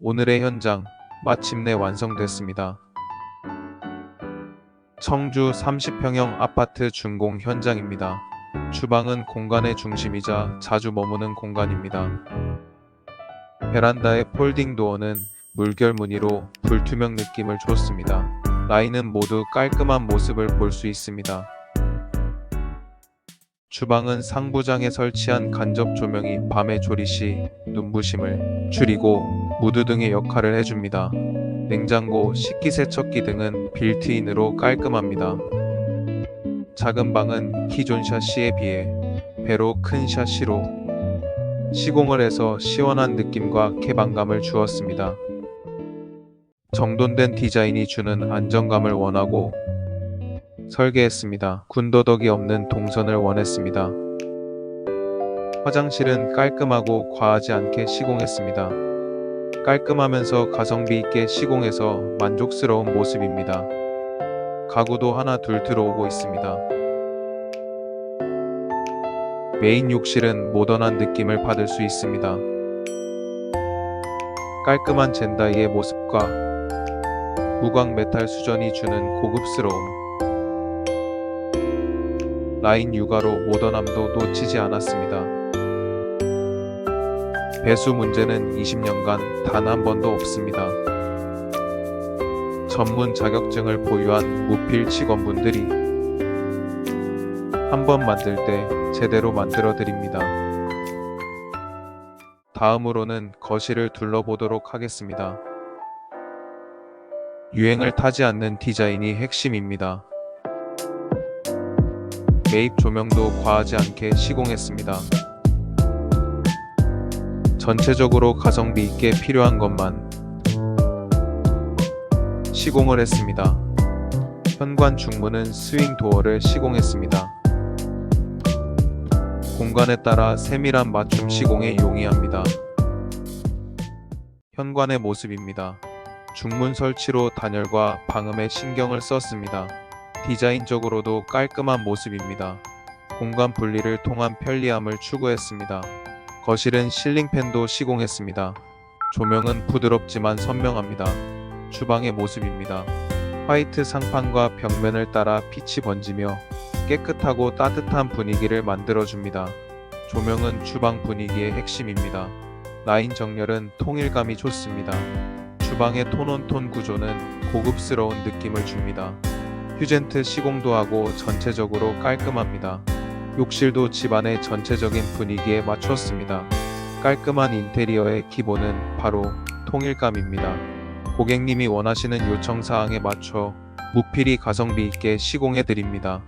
오늘의 현장 마침내 완성됐습니다. 청주 30평형 아파트 준공 현장입니다. 주방은 공간의 중심이자 자주 머무는 공간입니다. 베란다의 폴딩 도어는 물결 무늬로 불투명 느낌을 줬습니다. 라인은 모두 깔끔한 모습을 볼 수 있습니다. 주방은 상부장에 설치한 간접 조명이 밤의 조리 시 눈부심을 줄이고 무드 등의 역할을 해줍니다. 냉장고, 식기세척기 등은 빌트인으로 깔끔합니다. 작은 방은 기존 샤시에 비해 배로 큰 샤시로 시공을 해서 시원한 느낌과 개방감을 주었습니다. 정돈된 디자인이 주는 안정감을 원하고 설계했습니다. 군더더기 없는 동선을 원했습니다. 화장실은 깔끔하고 과하지 않게 시공했습니다. 깔끔하면서 가성비 있게 시공해서 만족스러운 모습입니다. 가구도 하나 둘 들어오고 있습니다. 메인 욕실은 모던한 느낌을 받을 수 있습니다. 깔끔한 젠다이의 모습과 무광 메탈 수전이 주는 고급스러움. 라인 육아로 모던함도 놓치지 않았습니다. 배수 문제는 20년간 단 한 번도 없습니다. 전문 자격증을 보유한 무필 직원분들이 한 번 만들 때 제대로 만들어 드립니다. 다음으로는 거실을 둘러보도록 하겠습니다. 유행을 타지 않는 디자인이 핵심입니다. 매입 조명도 과하지 않게 시공했습니다. 전체적으로 가성비 있게 필요한 것만 시공을 했습니다. 현관 중문은 스윙 도어를 시공했습니다. 공간에 따라 세밀한 맞춤 시공에 용이합니다. 현관의 모습입니다. 중문 설치로 단열과 방음에 신경을 썼습니다. 디자인적으로도 깔끔한 모습입니다. 공간 분리를 통한 편리함을 추구했습니다. 거실은 실링팬도 시공했습니다. 조명은 부드럽지만 선명합니다. 주방의 모습입니다. 화이트 상판과 벽면을 따라 빛이 번지며 깨끗하고 따뜻한 분위기를 만들어줍니다. 조명은 주방 분위기의 핵심입니다. 라인 정렬은 통일감이 좋습니다. 주방의 톤온톤 구조는 고급스러운 느낌을 줍니다. 휴젠트 시공도 하고 전체적으로 깔끔합니다. 욕실도 집안의 전체적인 분위기에 맞췄습니다. 깔끔한 인테리어의 기본은 바로 통일감입니다. 고객님이 원하시는 요청 사항에 맞춰 무필히 가성비 있게 시공해 드립니다.